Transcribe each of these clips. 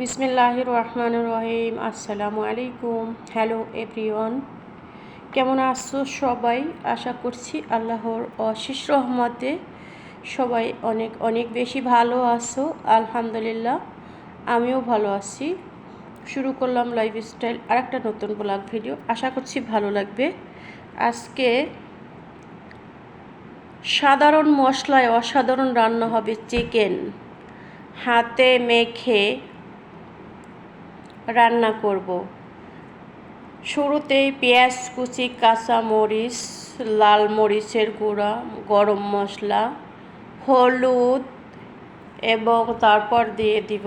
বিসমিল্লাহ রহমান রহিম আসসালামু আলাইকুম হ্যালো এভরিওয়ান কেমন আছো সবাই? আশা করছি আল্লাহর অশেষ রহমতে সবাই অনেক অনেক বেশি ভালো আছো। আলহামদুলিল্লাহ, আমিও ভালো আছি। শুরু করলাম লাইফ স্টাইল আর একটা নতুন ব্লগ ভিডিও আশা করছি ভালো লাগবে। আজকে সাধারণ মশলায় অসাধারণ রান্না হবে চিকেন হাতে মেখে রান্না করব। শুরুতেই পেঁয়াজ, কুচি, কাঁচা মরিচ, লাল মরিচের গুঁড়া, গরম মশলা, হলুদ এবং তারপর দিয়ে দিব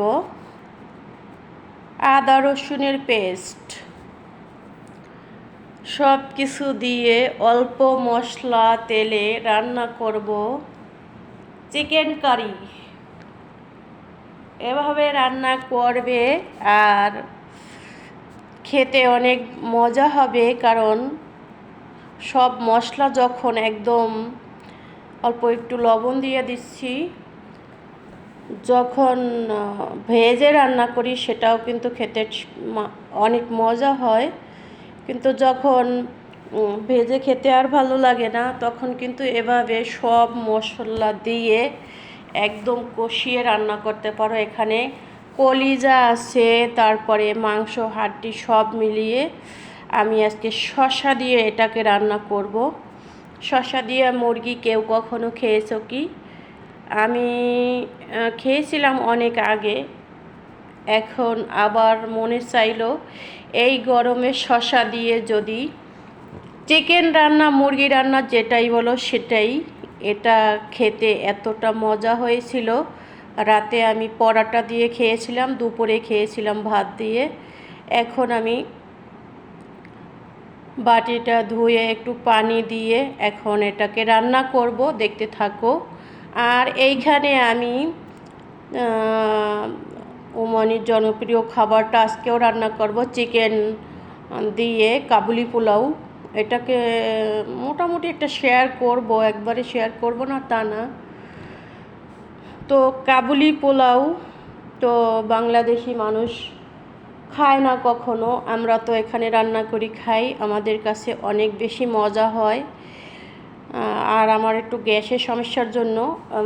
আদা রসুনের পেস্ট। সব কিছু দিয়ে অল্প মশলা তেলে রান্না করব। Chicken curry. এভাবে রান্না করবে আর খেতে অনেক মজা হবে, কারণ সব মশলা যখন একদম অল্প একটু লবণ দিয়ে দিচ্ছি, যখন ভেজে রান্না করি সেটাও কিন্তু খেতে অনেক মজা হয়। কিন্তু যখন ভেজে খেতে আর ভালো লাগে না, তখন কিন্তু এভাবে সব মশলা দিয়ে একদম কষিয়ে রান্না করতে পারো এখানে। কলিজা আছে, তারপরে মাংস, হাড্ডি সব মিলিয়ে আমি আজকে শশা দিয়ে এটাকে রান্না করব। শশা দিয়ে মুরগি কেউ কখনো খেয়েছো কি? আমি খেয়েছিলাম অনেক আগে। এখন আবার মনে চাইলো এই গরমে শশা দিয়ে যদি চিকেন রান্না, মুরগি রান্না যেটাই বলো সেটাই এটা খেতে এতটা মজা হয়েছিল। রাতে আমি পরাটা দিয়ে খেয়েছিলাম, দুপুরে খেয়েছিলাম ভাত দিয়ে। এখন আমি বাটিটা ধুয়ে একটু পানি দিয়ে এখন এটাকে রান্না করব, দেখতে থাকো। আর এইখানে আমি ওমানির জনপ্রিয় খাবারটা আজকেও রান্না করব, চিকেন দিয়ে কাবুলি পোলাও। এটাকে মোটামুটি একটা শেয়ার করব, একবারে শেয়ার করব না, তা না। তো কাবুলি পোলাও তো বাংলাদেশি মানুষ খায় না কখনো, আমরা তো এখানে রান্না করি, খাই, আমাদের কাছে অনেক বেশি মজা হয়। আর আমার একটু গ্যাসের সমস্যার জন্য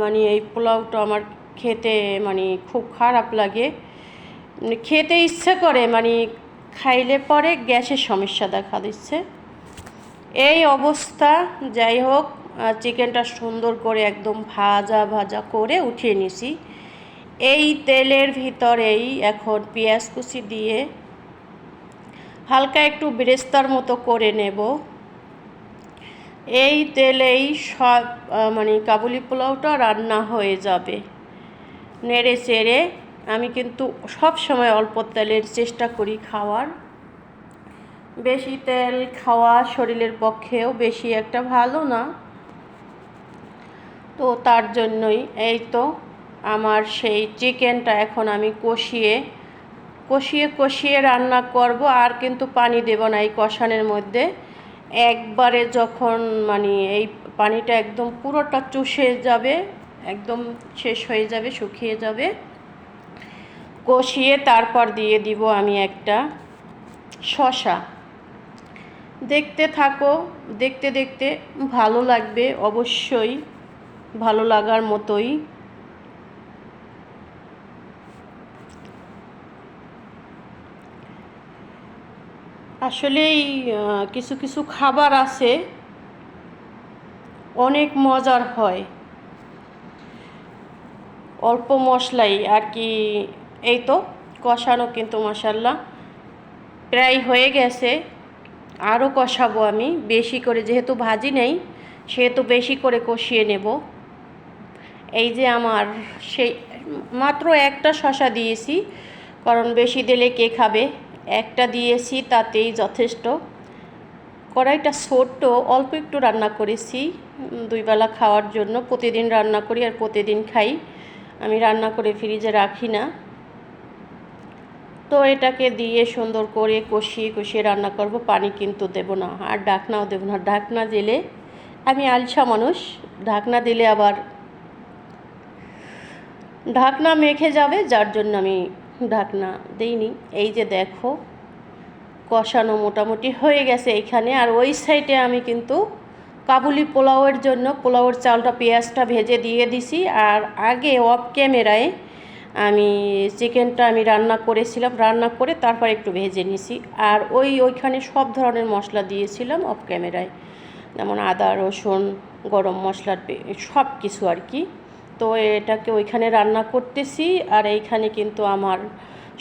মানে এই পোলাওটা আমার খেতে মানে খুব খারাপ লাগে। মানে খেতে ইচ্ছে করে মানে খাইলে পরে গ্যাসের সমস্যা দেখা দিচ্ছে। এই অবস্থা, যাই হোক চিকেনটা সুন্দর করে একদম ভাজা ভাজা করে উঠিয়ে নিছি। এই তেলের ভিতরেই এখন পেঁয়াজ কুচি দিয়ে হালকা একটু বেরেস্তার মতো করে নেব। এই তেলেই সব মানে কাবুলি পোলাওটা রান্না হয়ে যাবে। নেড়ে চেড়ে আমি কিন্তু সব সময় অল্প তেলের চেষ্টা করি খাওয়ার। বেশি তেল খাওয়া শরীরের পক্ষেও বেশি একটা ভালো না। তো তার জন্যই এই তো আমার সেই চিকেনটা এখন আমি কষিয়ে কষিয়ে কষিয়ে রান্না করব। আর কিন্তু পানি দেব না এই কষানের মধ্যে। একবারে যখন মানে এই পানিটা একদম পুরোটা চুষে যাবে, একদম শেষ হয়ে যাবে, শুকিয়ে যাবে। কষিয়ে তারপর দিয়ে দিব আমি একটা শশা দেখতে থাকো, দেখতে দেখতে ভালো লাগবে অবশ্যই, ভালো লাগার মতোই। আসলেই কিছু কিছু খাবার আছে, অনেক মজার হয়। অল্প মশলাই আর কি, এই তো কষানো কিন্তু মশাল্লা প্রায় হয়ে গেছে। আরও কষাবো আমি, বেশি করে যেহেতু ভাজি নেই, সেহেতু বেশি করে কষিয়ে নেব। এই যে আমার সেই, মাত্র একটা শশা দিয়েছি, কারণ বেশি দিলে কে খাবে? একটা দিয়েছি, তাতেই যথেষ্ট। কড়াইটা ছোট্ট, অল্প একটু রান্না করেছি দুই বেলা খাওয়ার জন্য। প্রতিদিন রান্না করি আর প্রতিদিন খাই। আমি রান্না করে ফ্রিজে রাখি না। তো এটাকে দিয়ে সুন্দর করে কষিয়ে কষিয়ে রান্না করব। পানি কিন্তু দেব না, আর ঢাকনাও দেব না। ঢাকনা দিলে আমি আলসা মানুষ, ঢাকনা দিলে আবার ঢাকনা মেখে যাবে, যার জন্য আমি ঢাকনা দেইনি। এই যে দেখো, কষানো মোটামুটি হয়ে গেছে এখানে। আর ওই সাইডে আমি কিন্তু কাবুলি পোলাওয়ের জন্য, পোলাওয়ের চালটা, পেঁয়াজটা ভেজে দিয়ে দিছি। আর আগে অফ ক্যামেরায় আমি চিকেনটা আমি রান্না করেছিলাম, রান্না করে তারপর একটু ভেজে নিছি। আর ওই ওইখানে সব ধরনের মশলা দিয়েছিলাম অফ ক্যামেরায় যেমন আদা, রসুন, গরম মশলার সব কিছু আর কি। তো এটাকে ওইখানে রান্না করতেছি আর এইখানে কিন্তু আমার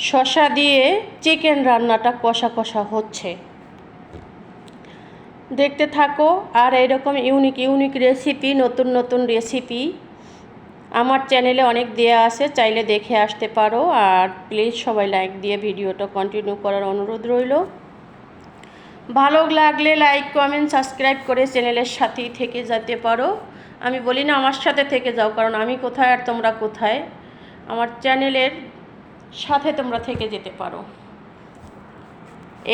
শশা দিয়ে চিকেন রান্নাটা কষা কষা হচ্ছে। দেখতে থাকো, আর এরকম ইউনিক ইউনিক রেসিপি নতুন নতুন রেসিপি আমার চ্যানেলে অনেক দেয়া আছে, চাইলে দেখে আসতে পারো। আর প্লিজ সবাই লাইক দিয়ে ভিডিওটা কন্টিনিউ করার অনুরোধ রইল। ভালো লাগলে লাইক কমেন্ট সাবস্ক্রাইব করে চ্যানেলের সাথেই থেকে যেতে পারো। আমি বলি না আমার সাথে থেকে যাও, কারণ আমি কোথায় আর তোমরা কোথায়? আমার চ্যানেলের সাথে তোমরা থেকে যেতে পারো।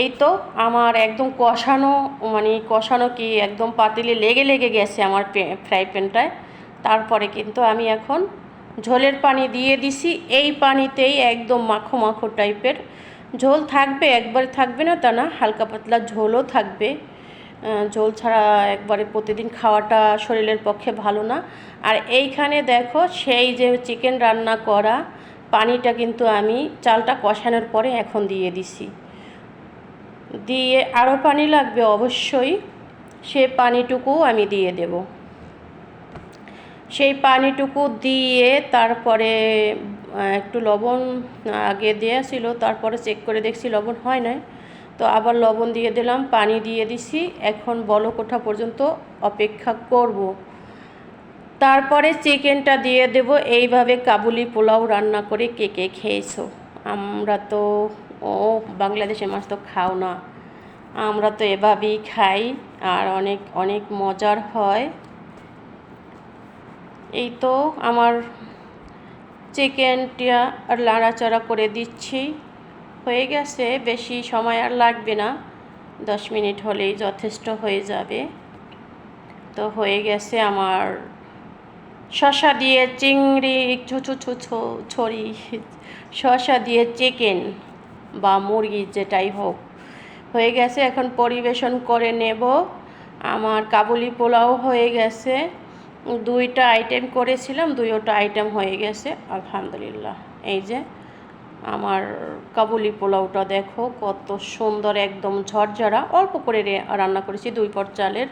এই তো আমার একদম কষানো মানে কষানো কি একদম পাতিলে লেগে লেগে গেছে আমার ফ্রাই প্যানটায় তারপরে কিন্তু আমি এখন ঝোলের পানি দিয়ে দিছি। এই পানিতেই একদম মাখো মাখো টাইপের ঝোল থাকবে, একবারে থাকবে না তা না, হালকা পাতলা ঝোলও থাকবে। ঝোল ছাড়া একবারে প্রতিদিন খাওয়াটা শরীরের পক্ষে ভালো না। আর এইখানে দেখো সেই যে চিকেন রান্না করা পানিটা কিন্তু আমি চালটা কষানোর পরে এখন দিয়ে দিছি। দিয়ে আরও পানি লাগবে অবশ্যই, সে পানিটুকু আমি দিয়ে দেব। সেই পানিটুকু দিয়ে তারপরে একটু লবণ আগে দেওয়া ছিল, তারপরে চেক করে দেখছি লবণ হয় নাই। তো আবার লবণ দিয়ে দিলাম, পানি দিয়ে দিছি, এখন বলক ওঠা পর্যন্ত অপেক্ষা করব। তারপরে চিকেনটা দিয়ে দেব, এইভাবে কাবুলি পোলাও রান্না করে কে কে খেয়েছো? আমরা তো, ও, বাংলাদেশের মাছ তো খাও না। আমরা তো এভাবেই খাই, আর অনেক অনেক মজার হয়। এই তো আমার চিকেনটা আর লাড়াচাড়া করে দিচ্ছি। হয়ে গেছে, বেশি সময় আর লাগবে না। দশ মিনিট হলেই যথেষ্ট হয়ে যাবে। তো হয়ে গেছে আমার শশা দিয়ে চিংড়ি ছুচু ছুচু ছড়ি, শশা দিয়ে চিকেন বা মুরগি যেটাই হোক। হয়ে গেছে, এখন পরিবেশন করে নেব। আমার কাবুলি পোলাও হয়ে গেছে। দুইটা আইটেম করেছিলাম দুইটা আইটেম হয়ে গেছে, আলহামদুলিল্লাহ। এই যে, আমার কাবুলি পোলাওটা দেখো, কত সুন্দর, একদম ঝরঝরা। অল্প করে রান্না করেছি দুই পট চালের।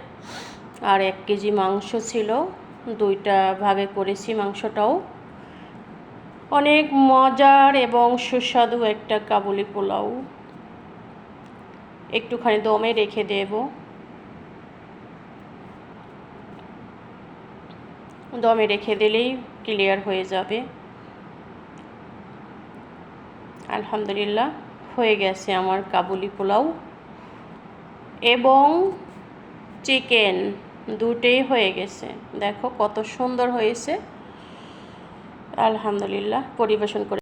আর এক কেজি মাংস ছিল, দুইটা ভাগে করেছি মাংসটাও। অনেক মজার এবং সুস্বাদু একটা কাবুলি পোলাও। একটুখানি দমে রেখে দেব। দমে রেখে দিলেই ক্লিয়ার হয়ে যাবে। আলহামদুলিল্লাহ, হয়ে গেছে আমার কাবুলি পোলাও। এবং চিকেন দুটেই হয়ে গেছে। দেখো কত সুন্দর হয়েছে। আলহামদুলিল্লাহ, পরিবেশন করে